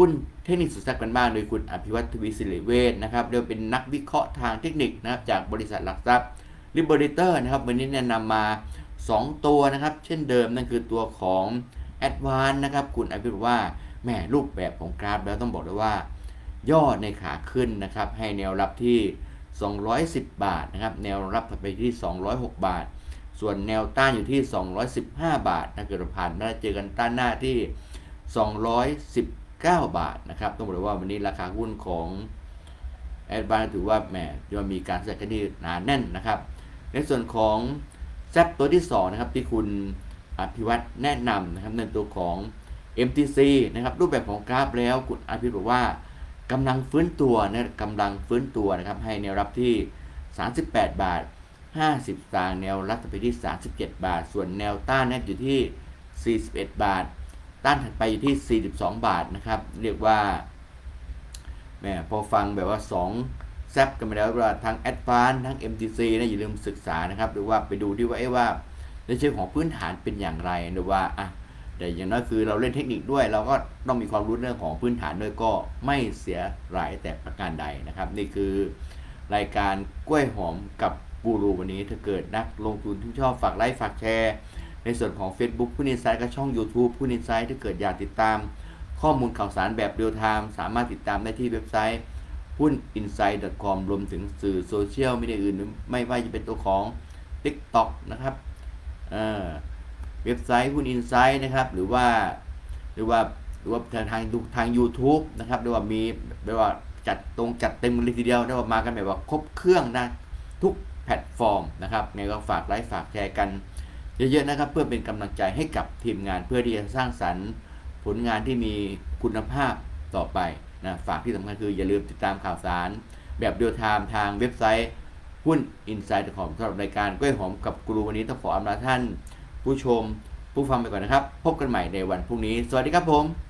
หุ้นเทคนิคสุดแซ่บกันบ้างโดยคุณอภิวัตทวีสิริเวชนะครับเรียวเป็นนักวิเคราะห์ทางเทคนิคนะครับจากบริษัทหลักทรัพย์ Liberator นะครับวันนี้แนะนำมา 2 ตัวนะครับ เช่นเดิมนั่นคือตัวของ a d v a n c e นะครับ คุณอภิวัตว่าแหม่รูปแบบของกราฟแล้วต้องบอกเลยว่า ย่อในขาขึ้นนะครับ ให้แนวรับที่ 210 บาทนะครับ แนวรับถัดไปที่ 206 บาท ส่วนแนวต้านอยู่ที่ 215 บาทถ้าเกิดเราผ่านมาเจอกันต้านหน้าที่ 9 บาทนะครับต้องบอกเลยว่าวันนี้ราคาหุ้นของแอดบานถือว่าแหมจะมีการแสดงที่หนาแน่นนะครับ ในส่วนของแซปตัวที่2นะครับที่คุณอภิวัตแนะนำนะครับในตัวของ MTC นะครับรูปแบบของกราฟแล้วคุณอภิวัตบอกว่ากำลังฟื้นตัวนะกำลังฟื้นตัวนะครับให้แนวรับที่ 38 บาท 50สตางค์แนวรับไปที่ 37 บาท ส่วนแนวต้านนยอยู่ที่ 41 บาท ต้านถัดไปอยู่ที่ 42 บาทนะครับ เรียกว่าแหมพอฟังแบบว่า 2 แซปกันไปแล้วว่าทั้ง a d v a n c e ทั้ง MTC นะอย่าลืมศึกษานะครับ หรือว่าไปดูที่ว่าเอ๊ะว่าในเชิงของพื้นฐานเป็นอย่างไรหรือว่าอะแต่อย่างน้อยคือเราเล่นเทคนิคด้วย เราก็ต้องมีความรู้เรื่องของพื้นฐานด้วยก็ไม่เสียหายแต่ประการใดนะครับ นี่คือรายการกล้วยหอมกับกูรูวันนี้ถ้าเกิดนักลงทุนที่ชอบฝากไลค์ฝากแชร์ ในส่วนของ Facebook ผู้นินไซต์กับช่อง YouTube ผู้นินไซต์ถ้าเกิดอยากติดตาม ข้อมูลข่าวสารแบบเรียลไทม์สามารถติดตามได้ที่เว็บไซต์หุ้น insight.com รวมถึงสื่อโซเชียลมีเดียอื่น ไม่ว่าจะเป็นตัวของ TikTok นะครับเออเว็บไซต์หุ้น Insight นะครับ หรือว่าหรือว่าหรือว่าทางทางดูทาง u t u b e นะครับหรือว่ามีแบบว่าจัดตรงจัดเต็มเลยทีเดียวได้ว่ามากันแบบว่าครบเครื่องนะทุกแพลตฟอร์มนะครับไงก็ฝากไลค์ฝากแชร์กัน เยอะๆนะครับ เพื่อเป็นกำลังใจให้กับทีมงานเพื่อที่จะสร้างสรรค์ผลงานที่มีคุณภาพต่อไปนะฝากที่สำคัญคืออย่าลืมติดตามข่าวสาร แบบเดียวไทม์ทางเว็บไซต์หุ้น Insight ของสำหรับรายการกล้วยหอมกับกรูวันนี้ต้องขออำลาท่าน ผู้ชมผู้ฟังไปก่อนนะครับ พบกันใหม่ในวันพรุ่งนี้ สวัสดีครับผม